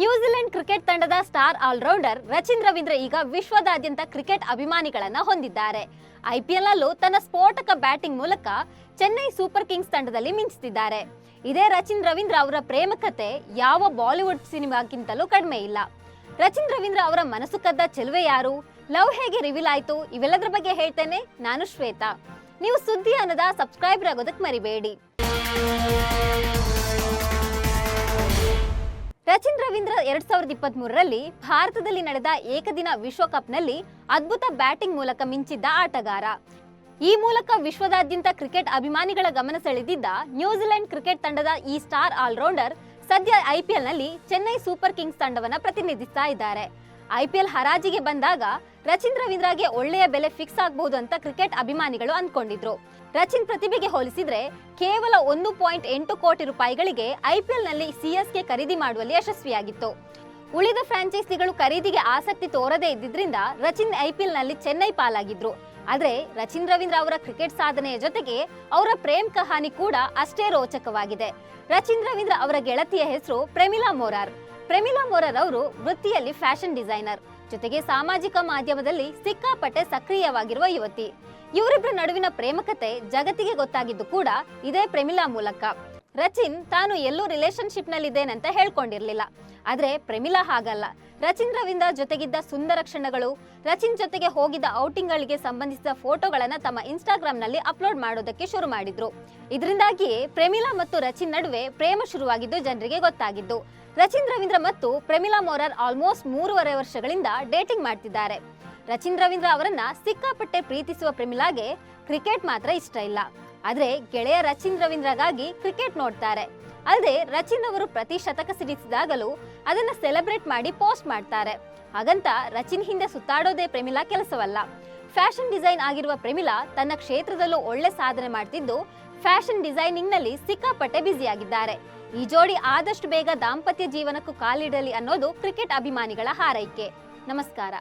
New Zealand cricket ತಂಡದ star all rounder Rachin Ravindra ಈಗ ವಿಶ್ವದಾದ್ಯಂತ ಕ್ರಿಕೆಟ್ ಅಭಿಮಾನಿಗಳನ್ನ ಹೊಂದಿದ್ದಾರೆ. ಐಪಿಎಲ್ ಅಲ್ಲೂ ತನ್ನ ಸ್ಫೋಟಕ ಬ್ಯಾಟಿಂಗ್ ಮೂಲಕ ಚೆನ್ನೈ ಸೂಪರ್ ಕಿಂಗ್ಸ್ ತಂಡದಲ್ಲಿ ಮಿಂಚುತ್ತಿದ್ದಾರೆ ಇದೇ ರಚಿನ್ ರವೀಂದ್ರ ಅವರ ಪ್ರೇಮ ಕತೆ ಯಾವ ಬಾಲಿವುಡ್ ಸಿನಿಮಾಗಿಂತಲೂ ಕಡಿಮೆ ಇಲ್ಲ. ರಚಿನ್ ರವೀಂದ್ರ ಅವರ ಮನಸ್ಸು ಕದ್ದ ಚೆಲುವೆ ಯಾರು? ಲವ್ ಹೇಗೆ ರಿವೀಲ್ ಆಯ್ತು? ಇವೆಲ್ಲದರ ಬಗ್ಗೆ ಹೇಳ್ತೇನೆ ನಾನು ಶ್ವೇತಾ. ನೀವು ಸುದ್ದಿ ಅನ್ನದ ಸಬ್ಸ್ಕ್ರೈಬರ್ ಆಗೋದಕ್ಕೆ ಮರಿಬೇಡಿ. ರಚಿನ್ ರವೀಂದ್ರ ಎರಡ್ ಸಾವಿರದ ಇಪ್ಪತ್ತ್ ಮೂರರಲ್ಲಿ ಭಾರತದಲ್ಲಿ ನಡೆದ ಏಕದಿನ ವಿಶ್ವಕಪ್ನಲ್ಲಿ ಅದ್ಭುತ ಬ್ಯಾಟಿಂಗ್ ಮೂಲಕ ಮಿಂಚಿದ್ದ ಆಟಗಾರ. ಈ ಮೂಲಕ ವಿಶ್ವದಾದ್ಯಂತ ಕ್ರಿಕೆಟ್ ಅಭಿಮಾನಿಗಳ ಗಮನ ಸೆಳೆದಿದ್ದ ನ್ಯೂಜಿಲೆಂಡ್ ಕ್ರಿಕೆಟ್ ತಂಡದ ಈ ಸ್ಟಾರ್ ಆಲ್ರೌಂಡರ್ ಸದ್ಯ ಐಪಿಎಲ್ನಲ್ಲಿ ಚೆನ್ನೈ ಸೂಪರ್ ಕಿಂಗ್ಸ್ ತಂಡವನ್ನು ಪ್ರತಿನಿಧಿಸ್ತಾ ಇದ್ದಾರೆ. ಐಪಿಎಲ್ ಹರಾಜಿಗೆ ಬಂದಾಗ ರಚಿನ್ ರವೀಂದ್ರಗೆ ಒಳ್ಳೆಯ ಬೆಲೆ ಫಿಕ್ಸ್ ಆಗಬಹುದು ಅಂತ ಕ್ರಿಕೆಟ್ ಅಭಿಮಾನಿಗಳು ಅಂದ್ಕೊಂಡಿದ್ರು ರಚಿನ್ ಪ್ರತಿಭೆಗೆ ಹೋಲಿಸಿದ್ರೆ ಕೇವಲ ಒಂದು ಪಾಯಿಂಟ್ ಎಂಟು ಕೋಟಿ ರೂಪಾಯಿಗಳಿಗೆ ಐಪಿಎಲ್ನಲ್ಲಿ ಸಿಎಸ್ಕೆ ಖರೀದಿ ಮಾಡುವಲ್ಲಿ ಯಶಸ್ವಿಯಾಗಿತ್ತು. ಉಳಿದ ಫ್ರಾಂಚೈಸಿಗಳು ಖರೀದಿಗೆ ಆಸಕ್ತಿ ತೋರದೇ ಇದ್ದಿದ್ರಿಂದ ರಚಿನ್ ಐಪಿಎಲ್ನಲ್ಲಿ ಚೆನ್ನೈ ಪಾಲಾಗಿದ್ರು. ಆದ್ರೆ ರಚಿನ್ ರವೀಂದ್ರ ಅವರ ಕ್ರಿಕೆಟ್ ಸಾಧನೆಯ ಜೊತೆಗೆ ಅವರ ಪ್ರೇಮ್ ಕಹಾನಿ ಕೂಡ ಅಷ್ಟೇ ರೋಚಕವಾಗಿದೆ. ರಚಿನ್ ರವೀಂದ್ರ ಅವರ ಗೆಳತಿಯ ಹೆಸರು ಪ್ರೆಮಿಲಾ ಮೋರಾರ್. ಪ್ರೆಮಿಲಾ ಮೋರರ್ ಅವರು ವೃತ್ತಿಯಲ್ಲಿ ಫ್ಯಾಷನ್ ಡಿಸೈನರ್. ಜೊತೆಗೆ ಸಾಮಾಜಿಕ ಮಾಧ್ಯಮದಲ್ಲಿ ಸಿಕ್ಕಾಪಟ್ಟೆ ಸಕ್ರಿಯವಾಗಿರುವ ಯುವತಿ. ಇವರಿಬ್ಬರ ನಡುವಿನ ಪ್ರೇಮಕತೆ ಜಗತ್ತಿಗೆ ಗೊತ್ತಾಗಿದ್ದು ಕೂಡ ಇದೇ ಪ್ರೆಮಿಲಾ ಮೂಲಕ. ರಚಿನ್ ತಾನು ಎಲ್ಲೂ ರಿಲೇಶನ್ಶಿಪ್ ನಲ್ಲಿದ್ದೇನಂತ ಹೇಳ್ಕೊಂಡಿರ್ಲಿಲ್ಲ. ಆದರೆ ಪ್ರೆಮಿಲಾ ಹಾಗಲ್ಲ. ರಚಿನ್ ರವೀಂದ್ರ ಜೊತೆಗಿದ್ದ ಸುಂದರ ಕ್ಷಣಗಳು, ರಚಿನ್ ಜೊತೆಗೆ ಹೋಗಿದ್ದ ಔಟಿಂಗ್ಗಳಿಗೆ ಸಂಬಂಧಿಸಿದ ಫೋಟೋಗಳನ್ನು ತಮ್ಮ ಇನ್ಸ್ಟಾಗ್ರಾಮ್ನಲ್ಲಿ ಅಪ್ಲೋಡ್ ಮಾಡೋದಕ್ಕೆ ಶುರು ಮಾಡಿದ್ರು. ಇದರಿಂದಾಗಿಯೇ ಪ್ರೇಮಿಲಾ ಮತ್ತು ರಚಿನ್ ನಡುವೆ ಪ್ರೇಮ ಶುರುವಾಗಿದ್ದು ಜನರಿಗೆ ಗೊತ್ತಾಗಿದ್ದು. ರಚಿನ್ ರವೀಂದ್ರ ಮತ್ತು ಪ್ರಮಿಲಾ ಮೋರಾರ್ ಆಲ್ಮೋಸ್ಟ್ ಮೂರುವರೆ ವರ್ಷಗಳಿಂದ ಡೇಟಿಂಗ್ ಮಾಡ್ತಿದ್ದಾರೆ. ರಚಿನ್ ರವೀಂದ್ರ ಅವರನ್ನ ಸಿಕ್ಕಾಪಟ್ಟೆ ಪ್ರೀತಿಸುವ ಪ್ರಮಿಲಾಗೆ ಕ್ರಿಕೆಟ್ ಮಾತ್ರ ಇಷ್ಟ ಇಲ್ಲ. ಆದರೆ ಗೆಳೆಯ ರಚಿನ್ ರವೀಂದ್ರಗಾಗಿ ಕ್ರಿಕೆಟ್ ನೋಡ್ತಾರೆ. ಅಲ್ಲದೆ ರಚಿನ್ ಅವರು ಪ್ರತಿ ಶತಕ ಸಿಡಿಸಿದಾಗಲೂ ಅದನ್ನ ಸೆಲೆಬ್ರೇಟ್ ಮಾಡಿ ಪೋಸ್ಟ್ ಮಾಡ್ತಾರೆ. ಹಾಗಂತ ರಚಿನ್ ಹಿಂದೆ ಸುತ್ತಾಡೋದೇ ಪ್ರೇಮಿಲಾ ಕೆಲಸವಲ್ಲ. ಫ್ಯಾಷನ್ ಡಿಸೈನ್ ಆಗಿರುವ ಪ್ರಮಿಲಾ ತನ್ನ ಕ್ಷೇತ್ರದಲ್ಲೂ ಒಳ್ಳೆ ಸಾಧನೆ ಮಾಡ್ತಿದ್ದು ಫ್ಯಾಷನ್ ಡಿಸೈನಿಂಗ್ನಲ್ಲಿ ಸಿಕ್ಕಾಪಟ್ಟೆ ಬ್ಯುಸಿಯಾಗಿದ್ದಾರೆ. ಈ ಜೋಡಿ ಆದಷ್ಟು ಬೇಗ ದಾಂಪತ್ಯ ಜೀವನಕ್ಕೂ ಕಾಲಿಡಲಿ ಅನ್ನೋದು ಕ್ರಿಕೆಟ್ ಅಭಿಮಾನಿಗಳ ಹಾರೈಕೆ. ನಮಸ್ಕಾರ.